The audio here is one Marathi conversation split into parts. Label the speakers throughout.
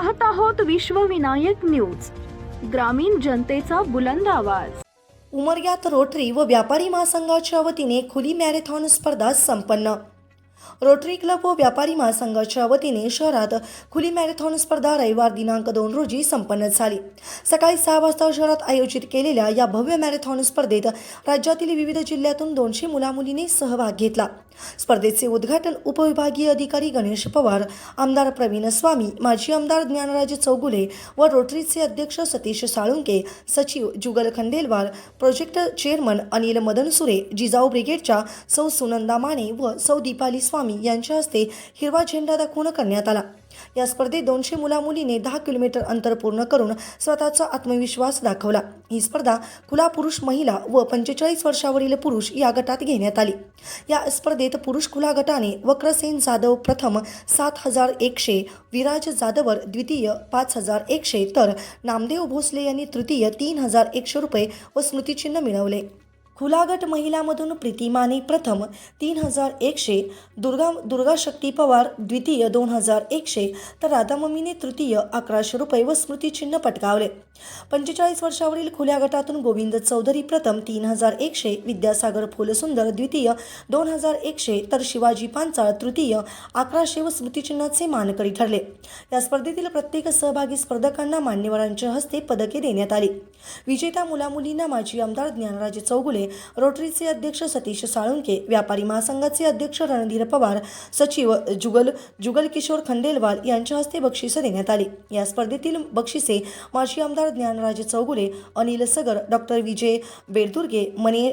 Speaker 1: पाहत आहोत विश्वविनायक न्यूज ग्रामीण जनतेचा बुलंद आवाज.
Speaker 2: उमरग्यात रोटरी व व्यापारी महासंघाच्या वतीने खुली मॅरेथॉन स्पर्धा संपन्न. रोटरी क्लब व व्यापारी महासंघाच्या वतीने शहरात खुली मॅरेथॉन स्पर्धा रविवार दिनांक दोन रोजी संपन्न झाली. सकाळी सहा वाजता शहरात आयोजित केलेल्या या भव्य मॅरेथॉन स्पर्धेत राज्यातील विविध जिल्ह्यातून दोनशे मुलामुलींनी सहभाग घेतला. स्पर्धेचे उद्घाटन उपविभागीय अधिकारी गणेश पवार आमदार प्रवीण स्वामी माजी आमदार ज्ञानराज चौगुले व रोटरीचे अध्यक्ष सतीश साळुंके सचिव जुगल खंडेलवाल प्रोजेक्ट चेअरमन अनिल मदनसुरे जिजाऊ ब्रिगेडच्या सौ सुनंदा माने व सौ दीपाली स्वामी यांच्या हस्ते हिरवा झेंडा दाखवून करण्यात आला. या स्पर्धेत दोनशे मुलामुलीने दहा किलोमीटर अंतर पूर्ण करून स्वतःचा आत्मविश्वास दाखवला. ही स्पर्धा खुला पुरुष महिला व पंचेचाळीस वर्षावरील पुरुष या गटात घेण्यात आली. या स्पर्धेत पुरुष खुला गटाने वक्रसेन जाधव प्रथम सात हजार एकशे विराज जाधवर द्वितीय पाच हजार एकशे तर नामदेव भोसले यांनी तृतीय तीन हजार एकशे रुपये व स्मृतिचिन्ह मिळवले. खुला गट महिलामधून प्रीतिमाने प्रथम तीन हजार एकशे दुर्गा दुर्गा शक्ती पवार द्वितीय दोन हजार एकशे तर राधाममीने तृतीय अकराशे रुपये व स्मृतिचिन्ह पटकावले. पंचेचाळीस वर्षावरील खुल्या गटातून गोविंद चौधरी प्रथम तीन हजार एकशे विद्यासागर फुलसुंदर द्वितीय दोन हजार एकशे तर शिवाजी पांचाळ तृतीय अकराशे व स्मृतिचिन्हाचे मानकरी ठरले. या स्पर्धेतील प्रत्येक सहभागी स्पर्धकांना मान्यवरांच्या हस्ते पदके देण्यात आली. विजेत्या मुलामुलींना माजी आमदार ज्ञानराज चौगुले रोटरीचे अध्यक्ष सतीश साळुंके व्यापारी महासंघाचे अध्यक्ष रणधीर पवार सचिव जुगल जुगल किशोर खंडेलवाल यांच्या हस्ते बक्षिसं देण्यात आली. या स्पर्धेतील बक्षिसे माजी आमदार ज्ञानराज चौगुले अनिल सगर डॉक्टर विजय बेरदुर्गे मने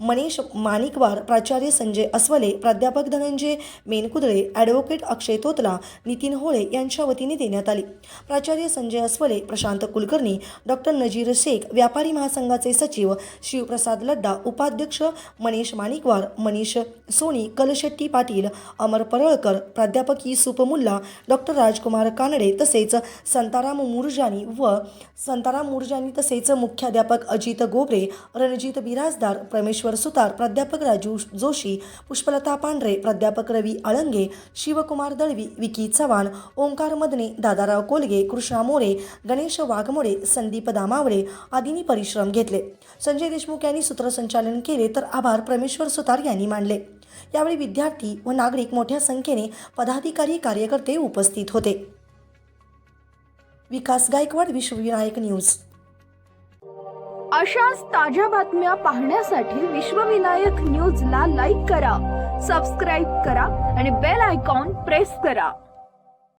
Speaker 2: मनीष माणिकवार प्राचार्य संजय अस्वले प्राध्यापक धनंजय मेनकुदळे ॲडव्होकेट अक्षय तोतला नितीन होळे यांच्या वतीने देण्यात आली. प्राचार्य संजय अस्वले प्रशांत कुलकर्णी डॉक्टर नजीर शेख व्यापारी महासंघाचे सचिव शिवप्रसाद लड्डा उपाध्यक्ष मनीष माणिकवार मनीष सोनी कलशेट्टी पाटील अमर परळकर प्राध्यापकी सुपमुल्ला डॉक्टर राजकुमार कानडे तसेच संताराम मुरजानी व संताराम मुरजानी तसेच मुख्याध्यापक अजित गोबरे रणजित बिराजदार परमेश्वर सुतार प्राध्यापक राजू जोशी पुष्पलता पांढरे प्राध्यापक रवी आळंगे शिवकुमार दळवी विकी चव्हाण ओंकार मदने दादाराव कोलगे कृष्णा मोरे गणेश वाघमोडे संदीप दामावळे आदींनी परिश्रम घेतले. संजय देशमुख यांनी सूत्रसंचालन केले तर आभार परमेश्वर सुतार यांनी मानले. यावेळी विद्यार्थी व नागरिक मोठ्या संख्येने पदाधिकारी कार्यकर्ते उपस्थित होते. विकास गायकवाड विश्वविनायक न्यूज.
Speaker 1: अशाच ताज्या बातम्या पाहण्यासाठी विश्वविनायक न्यूजला लाईक करा सबस्क्राईब करा आणि बेल आयकॉन प्रेस करा.